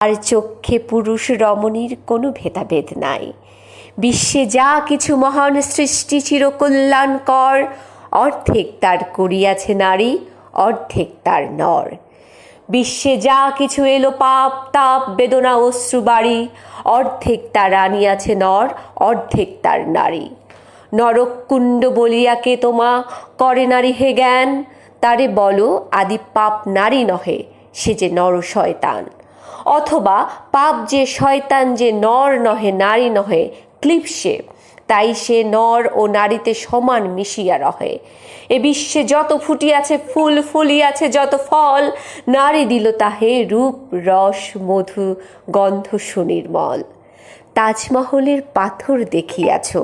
আর চক্ষে পুরুষ রমণীর কোনো ভেদাভেদ নাই। বিশ্বে যা কিছু মহান সৃষ্টি চিরকল্যাণকর, অর্ধেক তার করিয়াছে নারী, অর্ধেক তার নর। বিশ্বে যা কিছু এলো পাপ, তাপ, বেদনা, অশ্রু, বাড়ি, অর্ধেক তার আনিয়াছে নর, অর্ধেক তার নারী। নরকুণ্ড বলিয়াকে তোমা করে নারী হে জ্ঞান? তারে বলো, আদি পাপ নারী নহে, সে যে নর শয়তান। অথবা পাপ যে শয়তান যে নর নহে, নারী নহে ক্লিপসে তাই সে নর ও নারীতে সমান মিশিয়া রহে। এ বিশ্বে যত ফুটিয়াছে ফুল ফুলিয়াছে যত ফল। নারী দিল তাহে রূপ, রস, মধু, গন্ধ সুনির্মল। তাজমহলের পাথর দেখিয়াছ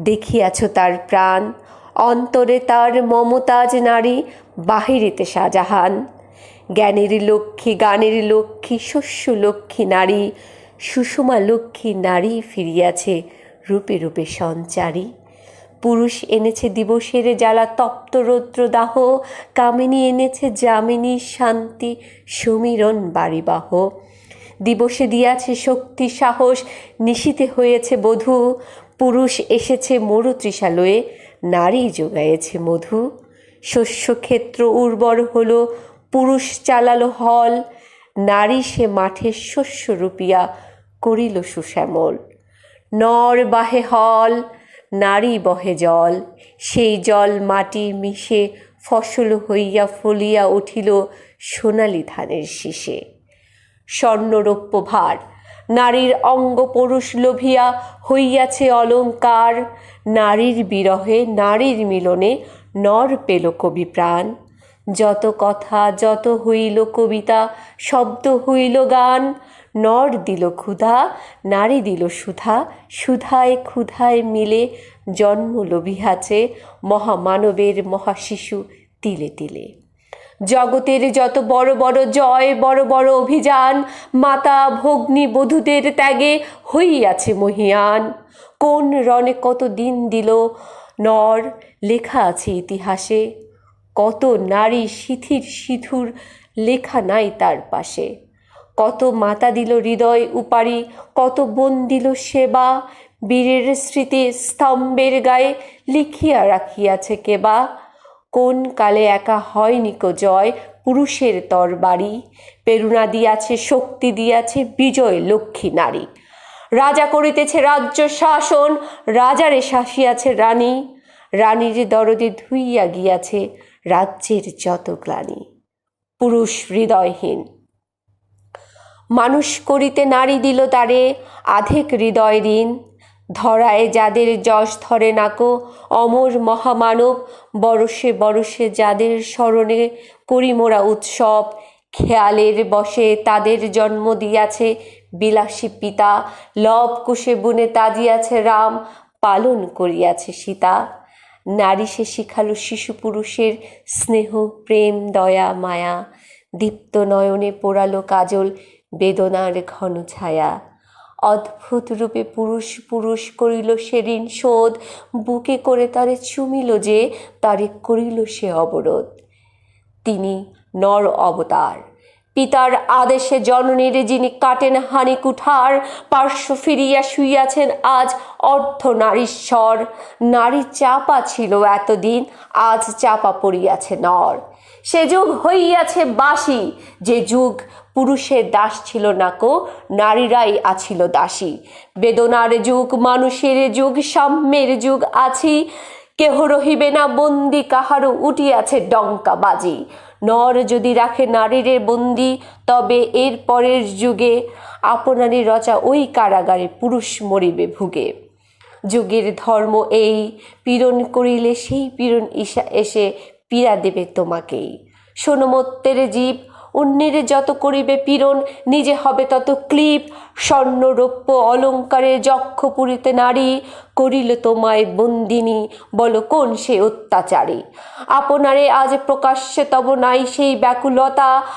দেখিয়াছ তার প্রাণ। অন্তরে তার মমতাজ নারী, বাহিরেতে শাহজাহান। জ্ঞানের লক্ষ্মী, গানের লক্ষ্মী, শস্য লক্ষ্মী নারী, সুষমা লক্ষ্মী নারী ফিরিয়াছে রূপে রূপে সঞ্চারী। পুরুষ এনেছে দিবসের জ্বালা, তপ্ত রৌদ্র দাহ, কামিনী এনেছে যামিনী শান্তি সমীরণ বাড়িবাহ। দিবসে দিয়াছে শক্তি, সাহস নিশীতে হয়েছে বধূ। পুরুষ এসেছে মরু তৃষালয়ে নারী যোগাইয়েছে মধু। শস্যক্ষেত্র উর্বর হলো পুরুষ চালালো হল, নারী সে মাঠে শস্য রূপিয়া করিল সুশ্যামল। নর বাহে হল, নারী বহে জল, সেই জল মাটি মিশে ফসল হইয়া ফলিয়া উঠিল সোনালি ধানের শীষে। স্বর্ণরৌপ্য ভার, নারীর অঙ্গ পুরুষ লোভিয়া হইয়াছে অলঙ্কার, নারীর বিরহে নারীর মিলনে নর পেল কবি প্রাণ। যত কথা, যত হইল কবিতা, শব্দ হইল গান, নর দিল ক্ষুধা, নারী দিল সুধা, সুধায় ক্ষুধায় মিলে জন্ম লোভিয়াছে মহামানবের মহাশিশু তিলে তিলে। জগতের যত বড় বড় জয়, বড় বড় অভিযান, মাতা ভগ্নী বধূদের ত্যাগে হইয়াছে মহিয়ান। কোন রণে কত দিন দিল নর, লেখা আছে ইতিহাসে। কত নারী শিথির সিথুর লেখা নাই তার পাশে। কত মাতা দিল হৃদয় উপারি কত বোন দিল সেবা, বীরের স্মৃতি স্তম্ভের গায়ে লিখিয়া রাখিয়াছে কেবা। কোন কালে একা হয়নি কো জয় পুরুষের তরবারি প্রেরণা দিয়াছে, শক্তি দিয়াছে বিজয় লক্ষ্মী নারী। রাজা করিতেছে রাজ্য শাসন, রাজারে শাসিয়াছে রানী, রানীর দরদে ধুইয়া গিয়াছে রাজ্যের যত গ্লানি। পুরুষ হৃদয়হীন। মানুষ করিতে নারী দিল তারে, আধেক হৃদয় ঋণ। ধরায় যাদের যশ ধরে নাকো অমর মহামানব বরসে বরসে যাদের স্মরণে করি মোরা উৎসব। খেয়ালের বসে তাদের জন্ম দিয়াছে বিলাসী পিতা, লব কুশে বুনে তাজিয়াছে রাম, পালন করিয়াছে সীতা। নারী সে শিখালো শিশু পুরুষের স্নেহ, প্রেম, দয়া, মায়া। দীপ্ত নয়নে পোড়ালো কাজল বেদনার ঘন ছায়া। অদ্ভুত রূপে পুরুষ পুরুষ করিল সে ঋণ শোধ, বুকে করে তারে চুমিল যে তারে করিল সে অবরোধ। তিনি নর অবতার। পিতার আদেশে জননীর যিনি কাটেন হানি কুঠার পার্শ্ব ফিরিয়া শুইয়াছেন আজ অর্ধ নারীশ্বর নারী চাপা ছিল এতদিন, আজ চাপা পড়িয়াছে নর। সে যুগ হইয়াছে বাসি যে যুগ পুরুষের দাস ছিল না কো, নারীরাই আছিল দাসী। বেদনার যুগ, মানুষের যুগ, সাম্যের যুগ, আছি। কেহ রহিবে না বন্দি, কাহারও উঠিয়াছে ডঙ্কা বাজি নর যদি রাখে নারীরে বন্দি, তবে এর পরের যুগে আপনারই রচা ওই কারাগারে পুরুষ মরিবে ভুগে। যুগের ধর্ম এই, পীড়ন করিলে সেই পীড়ন ঈশা এসে পীড়া দেবে তোমাকেই। সোনমত্তের জীব অন্যের যত করিবে পীড়ন, নিজে হবে তত ক্লিপ। স্বর্ণ রৌপ্য অলঙ্কারে যক্ষ পুরিতে নারী, করিল তোমায় বন্দিনী, বল কোন সে অত্যাচারী? আপনারে আজ প্রকাশ্যে তব নাই সেই ব্যাকুলতা।